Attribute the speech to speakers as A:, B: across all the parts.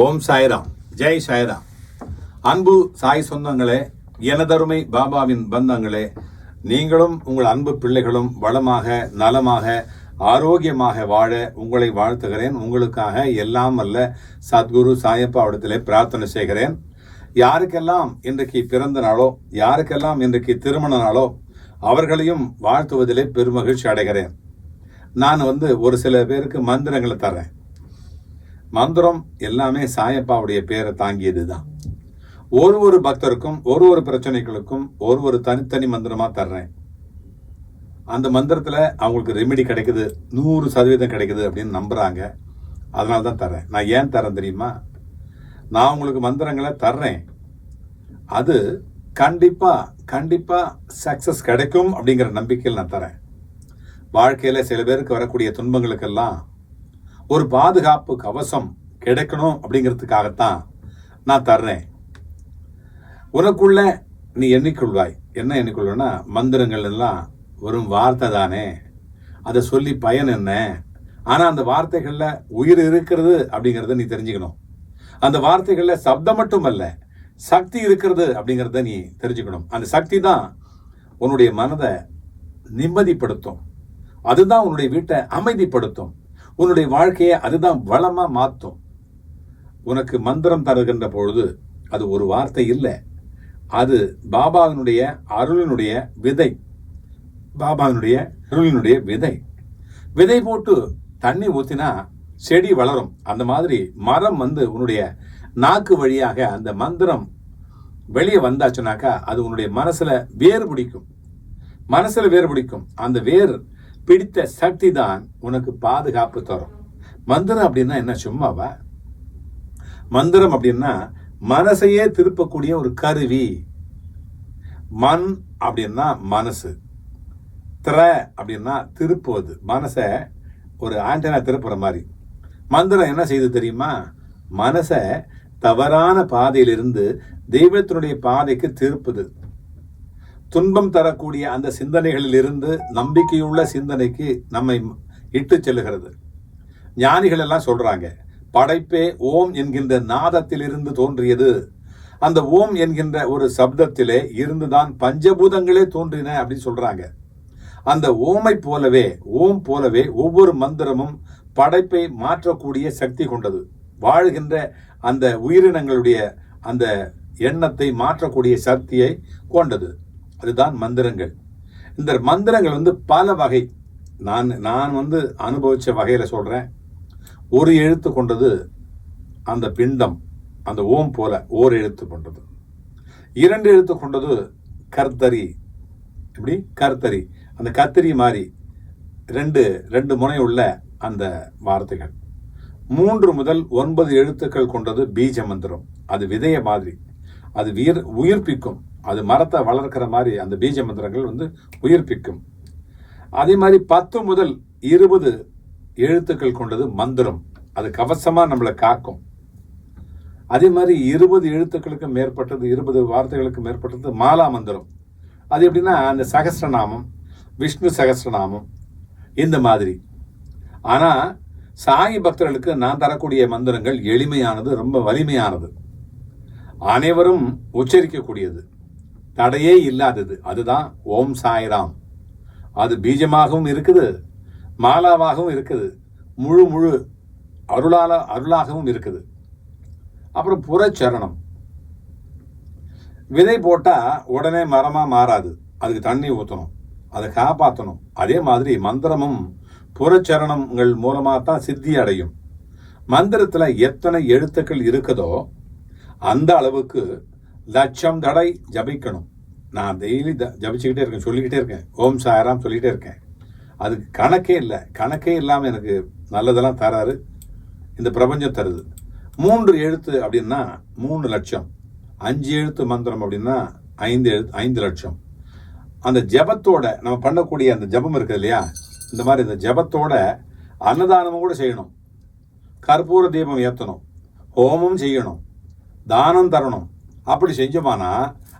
A: ஓம் சாய்ராம். ஜெய் சாய்ராம். அன்பு சாய் சொந்தங்களே எனதருமை பாபாவின் பந்தங்களே நீங்களும் உங்கள் அன்பு பிள்ளைகளும் வளமாக நலமாக ஆரோக்கியமாக வாழ உங்களை வாழ்த்துகிறேன். உங்களுக்காக எல்லாம் அல்ல சத்குரு சாயப்பா இடத்திலே பிரார்த்தனை செய்கிறேன். யாருக்கெல்லாம் இன்றைக்கு பிறந்த நாளோ யாருக்கெல்லாம் இன்றைக்கு திருமண நாளோ அவர்களையும் வாழ்த்துவதிலே பெருமகிழ்ச்சி அடைகிறேன். நான் வந்து ஒரு சில பேருக்கு மந்திரங்களை தரேன் மந்திரம் எல்லாமே சாயப்பாவுடைய பேரை தாங்கியது தான் ஒரு ஒரு பக்தருக்கும் ஒரு ஒரு பிரச்சனைகளுக்கும் ஒரு ஒரு தனித்தனி மந்திரமா தர்றேன். அந்த மந்திரத்தில் அவங்களுக்கு ரெமெடி கிடைக்குது நூறு சதவீதம் கிடைக்குது அப்படின்னு நம்புகிறாங்க அதனால தான் தர்றேன். நான் ஏன் தரேன் தெரியுமா? நான் உங்களுக்கு மந்திரங்களை தர்றேன். அது கண்டிப்பாக கண்டிப்பாக சக்ஸஸ் கிடைக்கும் அப்படிங்கிற நம்பிக்கையில் நான் தரேன் வாழ்க்கையில் சில பேருக்கு வரக்கூடிய துன்பங்களுக்கெல்லாம் ஒரு பாதுகாப்பு கவசம் கிடைக்கணும் அப்படிங்கிறதுக்காகத்தான் நான் தர்றேன். உனக்குள்ள நீ எண்ணிக்கொள்வாய். என்ன எண்ணிக்கொள்வனா மந்திரங்கள் எல்லாம் வெறும் வார்த்தை தானே. அதை சொல்லி பயன் என்ன? ஆனா அந்த வார்த்தைகள்ல உயிர் இருக்கிறது அப்படிங்கிறத நீ தெரிஞ்சுக்கணும். அந்த வார்த்தைகள்ல சப்தம் மட்டும் அல்ல சக்தி இருக்கிறது அப்படிங்கிறத நீ தெரிஞ்சுக்கணும். அந்த சக்தி தான் உன்னுடைய மனதை நிம்மதிப்படுத்தும். அதுதான் உன்னுடைய வீட்டை அமைதிப்படுத்தும். உன்னுடைய வாழ்க்கையை அதுதான் வளமா மாற்றும் உனக்கு மந்திரம் தருகின்ற பொழுது அது ஒரு வார்த்தை இல்லை. அது பாபாவினுடைய அருளினுடைய விதை. பாபாவினுடைய அருளினுடைய விதை. விதை போட்டு தண்ணி ஊத்தினா செடி வளரும். அந்த மாதிரி மரம் வந்து உன்னுடைய நாக்கு வழியாக அந்த மந்திரம் வெளியே வந்தாச்சுனாக்கா அது உன்னுடைய மனசுல வேர் பிடிக்கும். மனசுல வேர் பிடிக்கும். அந்த வேர் பிடித்த சக்தி தான் உனக்கு பாதுகாப்பு தரும். மந்திரம் அப்படின்னா என்ன? சும்மாவா? மந்திரம் அப்படின்னா மனசையே திருப்பக்கூடிய ஒரு கருவி. மண் அப்படின்னா மனசு. திர அப்படின்னா திருப்புவது மனசை ஒரு ஆண்டனா திருப்புற மாதிரி. மந்திரம் என்ன செய்து தெரியுமா? மனசை தவறான பாதையிலிருந்து தெய்வத்தினுடைய பாதைக்கு திருப்புது. துன்பம் தரக்கூடிய அந்த சிந்தனைகளில் இருந்து நம்பிக்கையுள்ள சிந்தனைக்கு நம்மை இட்டு செல்லுகிறது. ஞானிகள் எல்லாம் சொல்றாங்க படைப்பே ஓம் என்கின்ற நாதத்திலிருந்து தோன்றியது. அந்த ஓம் என்கின்ற ஒரு சப்தத்திலே இருந்துதான் பஞ்சபூதங்களே தோன்றின அப்படின்னு சொல்றாங்க. அந்த ஓமை போலவே ஓம் போலவே ஒவ்வொரு மந்திரமும் படைப்பை மாற்றக்கூடிய சக்தி கொண்டது. வாழ்கின்ற அந்த உயிரினங்களுடைய அந்த எண்ணத்தை மாற்றக்கூடிய சக்தியை கொண்டது. அதுதான் மந்திரங்கள். இந்த மந்திரங்கள் வந்து பல வகை. நான் நான் வந்து அனுபவித்த வகையில் சொல்கிறேன் ஒரு எழுத்து கொண்டது அந்த பிண்டம் அந்த ஓம் போல ஓர் எழுத்து கொண்டது. இரண்டு எழுத்து கொண்டது கர்த்தரி. இப்படி கர்த்தரி. அந்த கத்திரி மாதிரி ரெண்டு ரெண்டு முனை உள்ள அந்த வார்த்தைகள். மூன்று முதல் ஒன்பது எழுத்துக்கள் கொண்டது பீஜ மந்திரம். அது விதைய மாதிரி. அது உயிர் உயிர்ப்பிக்கும். அது மரத்தை வளர்க்கிற மாதிரி அந்த பீஜ மந்திரங்கள் வந்து உயிர்ப்பிக்கும். அதே மாதிரி பத்து முதல் இருபது எழுத்துக்கள் கொண்டது மந்திரம். அது கவசமாக நம்மளை காக்கும். அதே மாதிரி இருபது எழுத்துக்களுக்கு மேற்பட்டது இருபது வார்த்தைகளுக்கு மேற்பட்டது மாலா மந்திரம். அது எப்படின்னா அந்த சகஸ்ரநாமம் விஷ்ணு சகசிரநாமம் இந்த மாதிரி. ஆனால் சாயி பக்தர்களுக்கு நான் தரக்கூடிய மந்திரங்கள் எளிமையானது ரொம்ப வலிமையானது. அனைவரும் உச்சரிக்கக்கூடியது. தடையே இல்லாதது. அதுதான் ஓம் சாய்ராம். அது பீஜமாகவும் இருக்குது மாலாவாகவும் இருக்குது முழு முழு அருளால அருளாகவும் இருக்குது. அப்புறம் புறச்சரணம். விதை போட்டால் உடனே மரமாக மாறாது. அதுக்கு தண்ணி ஊற்றணும் அதை காப்பாற்றணும் அதே மாதிரி மந்திரமும் புறச்சரணங்கள் மூலமாக தான் சித்தி அடையும். மந்திரத்தில் எத்தனை எழுத்துக்கள் இருக்குதோ அந்த அளவுக்கு லட்சம் தடை ஜபிக்கணும். நான் டெய்லி த ஜபிச்சுக்கிட்டே இருக்கேன் சொல்லிக்கிட்டே இருக்கேன். ஓம் சாயராம் சொல்லிக்கிட்டே இருக்கேன். அதுக்கு கணக்கே இல்லை. கணக்கே இல்லாமல் எனக்கு நல்லதெல்லாம் தராரு. இந்த பிரபஞ்சம் தருது. மூன்று எழுத்து அப்படின்னா மூணு லட்சம். அஞ்சு எழுத்து மந்திரம் அப்படின்னா ஐந்து எழுத்து ஐந்து லட்சம். அந்த ஜபத்தோட நம்ம பண்ணக்கூடிய அந்த ஜபம் இருக்குது இல்லையா? இந்த மாதிரி இந்த ஜபத்தோட அன்னதானமும் கூட செய்யணும். கற்பூர தீபம் ஏற்றணும் ஹோமம் செய்யணும். தானம் தரணும். அப்படி செஞ்சோமானா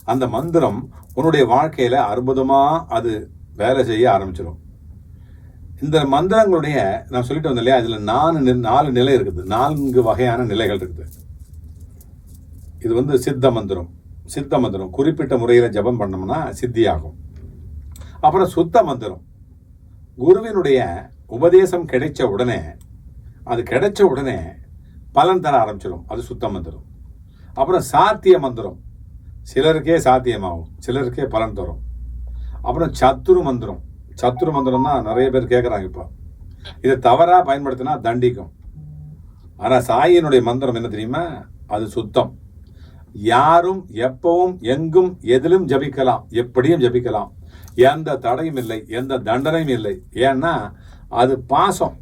A: அந்த மந்திரம் உன்னுடைய வாழ்க்கையில் அற்புதமாக அது வேலை செய்ய ஆரம்பிச்சிடும் இந்த மந்திரங்களுடைய நான் சொல்லிட்டு வந்தேன் இல்லையா அதில் நாலு நாலு நிலை இருக்குது. நான்கு வகையான நிலைகள் இருக்குது. இது வந்து சித்த மந்திரம். சித்த மந்திரம். குறிப்பிட்ட முறையில் ஜெபம் பண்ணோம்னா சித்தியாகும். அப்புறம் சுத்த மந்திரம். குருவினுடைய உபதேசம் கிடைச்ச உடனே அது கிடைச்ச உடனே பலன் தர ஆரம்பிச்சிடும் அது சுத்த மந்திரம். அப்புறம் சாத்திய மந்திரம். சிலருக்கே சாத்தியமாகும். சிலருக்கே பலன் தரும். அப்புறம் சத்துரு மந்திரம். சத்துரு மந்திரம் தான் நிறைய பேர் கேட்குறாங்க இப்போ. இதை தவறாக பயன்படுத்தினா தண்டிக்கும். ஆனால் சாயினுடைய மந்திரம் என்ன தெரியுமா? அது சுத்தம். யாரும் எப்பவும் எங்கும் எதிலும் ஜபிக்கலாம். எப்படியும் ஜபிக்கலாம். எந்த தடையும் இல்லை. எந்த தண்டனையும் இல்லை. ஏன்னா அது பாசம்.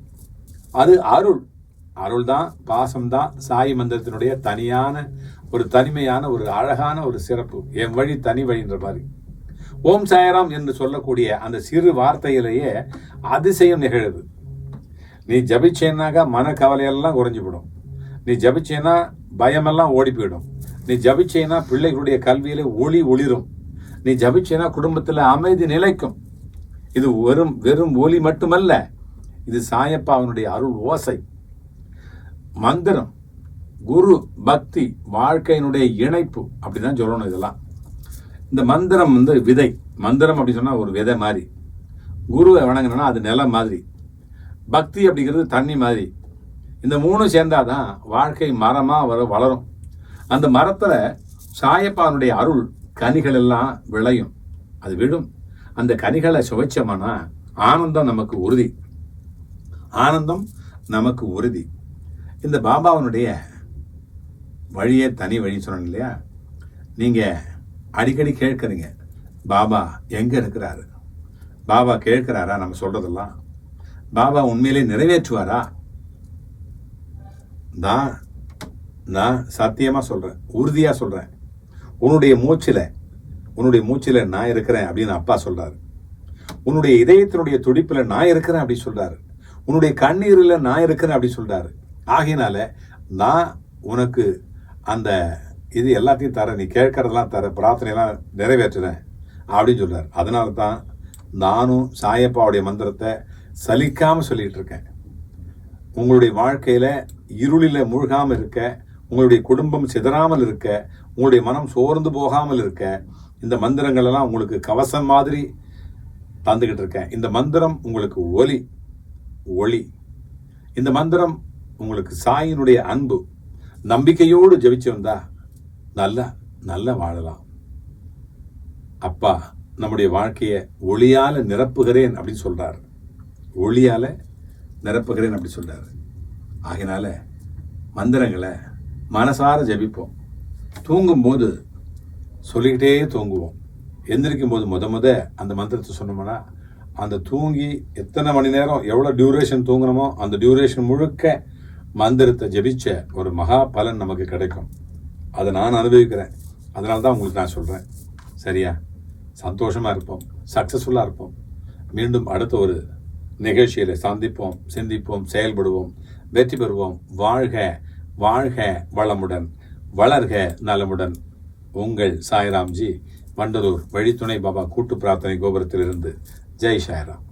A: அது அருள். அருள் தான் பாசம் தான் சாய் மந்திரத்தினுடைய தனியான ஒரு தனிமையான ஒரு அழகான ஒரு சிறப்பு. என் வழி தனி வழின்ற மாதிரி. ஓம் சாயராம் என்று சொல்லக்கூடிய அந்த சிறு வார்த்தையிலேயே அதிசயம் நிகழுது. நீ ஜபிச்சேன்னாக்கா மனக்கவலையெல்லாம் குறைஞ்சு விடும் நீ ஜபிச்சேன்னா பயமெல்லாம் ஓடி போயிடும். நீ ஜபிச்சேன்னா பிள்ளைகளுடைய கல்வியில ஒளி ஒளிரும். நீ ஜபிச்சேன்னா குடும்பத்தில் அமைதி நிலைக்கும். இது வெறும் வெறும் ஒலி மட்டுமல்ல இது சாயப்பா அவனுடைய அருள் ஓசை. மந்திரம். குரு பக்தி வாழ்க்கையினுடைய இணைப்பு அப்படிதான் சொல்லணும் இதெல்லாம். இந்த மந்திரம் வந்து விதை. மந்திரம் அப்படி சொன்னால் ஒரு விதை மாதிரி. குருவை வணங்கினா அது நிலம் மாதிரி. பக்தி அப்படிங்கிறது தண்ணி மாதிரி. இந்த மூணும் சேர்ந்தாதான் வாழ்க்கை மரமாக வர வளரும். அந்த மரத்தில் சாயப்பானுடைய அருள் கனிகள் எல்லாம் விளையும். அது விடும் அந்த கனிகளை சுவைச்சோம்னா ஆனந்தம் நமக்கு உறுதி. ஆனந்தம் நமக்கு உறுதி. இந்த பாபாவனுடைய வழியே தனி வழி சொன்னேன் இல்லையா நீங்கள் அடிக்கடி கேட்குறீங்க பாபா எங்கே இருக்கிறாரு? பாபா கேட்குறாரா? நம்ம சொல்கிறதெல்லாம் பாபா உண்மையிலே நிறைவேற்றுவாரா? நான் நான் சத்தியமாக சொல்கிறேன் உறுதியாக சொல்கிறேன் உன்னுடைய மூச்சில் உன்னுடைய மூச்சில் நான் இருக்கிறேன் அப்படின்னு அப்பா சொல்கிறார் உன்னுடைய இதயத்தினுடைய துடிப்பில் நான் இருக்கிறேன் அப்படி சொல்கிறார் உன்னுடைய கண்ணீரில் நான் இருக்கிறேன் அப்படி சொல்கிறாரு ஆகையினால நான் உனக்கு அந்த இது எல்லாத்தையும் தர நீ கேட்கறதெல்லாம் தர பிரார்த்தனையெல்லாம் நிறைவேற்றுறேன் அப்படின்னு சொல்கிறார் அதனால தான் நானும் சாயப்பாவுடைய மந்திரத்தை சலிக்காமல் சொல்லிகிட்டு இருக்கேன். உங்களுடைய வாழ்க்கையில் இருளில மூழ்காமல் இருக்க உங்களுடைய குடும்பம் சிதறாமல் இருக்க உங்களுடைய மனம் சோர்ந்து போகாமல் இருக்க இந்த மந்திரங்கள் எல்லாம் உங்களுக்கு கவசம் மாதிரி தந்துக்கிட்டு இருக்கேன். இந்த மந்திரம் உங்களுக்கு ஒலி ஒளி. இந்த மந்திரம் உங்களுக்கு சாயினுடைய அன்பு. நம்பிக்கையோடு ஜெபிச்சு வந்தா நல்லா நல்லா வாழலாம். அப்பா நம்முடைய வாழ்க்கையை ஒளியால் நிரப்புகிறேன் அப்படின்னு சொல்கிறார் ஒளியால் நிரப்புகிறேன் அப்படி சொல்கிறார் ஆகினால மந்திரங்களை மனசார ஜெபிப்போம். தூங்கும்போது சொல்லிக்கிட்டே தூங்குவோம். எந்திரிக்கும் போது முத முத அந்த மந்திரத்தை சொன்னோம்னா அந்த தூங்கி எத்தனை மணி நேரம் எவ்வளோ டியூரேஷன் தூங்குறோமோ அந்த டியூரேஷன் முழுக்க மந்திரத்தை ஜபிச்ச ஒரு மகா பலன் நமக்கு கிடைக்கும். அதை நான் அனுபவிக்கிறேன். அதனால தான் உங்களுக்கு நான் சொல்கிறேன் சரியா? சந்தோஷமாக இருப்போம். சக்ஸஸ்ஃபுல்லாக இருப்போம். மீண்டும் அடுத்த ஒரு நிகழ்ச்சியில் சந்திப்போம் சிந்திப்போம் செயல்படுவோம் வெற்றி பெறுவோம். வாழ்க வாழ்க வளமுடன் வளர்க நலமுடன். உங்கள் சாய்ராம்ஜி வண்டலூர் வழித்துணை பாபா கூட்டு பிரார்த்தனை கோபுரத்திலிருந்து. ஜெய் சாய்ராம்.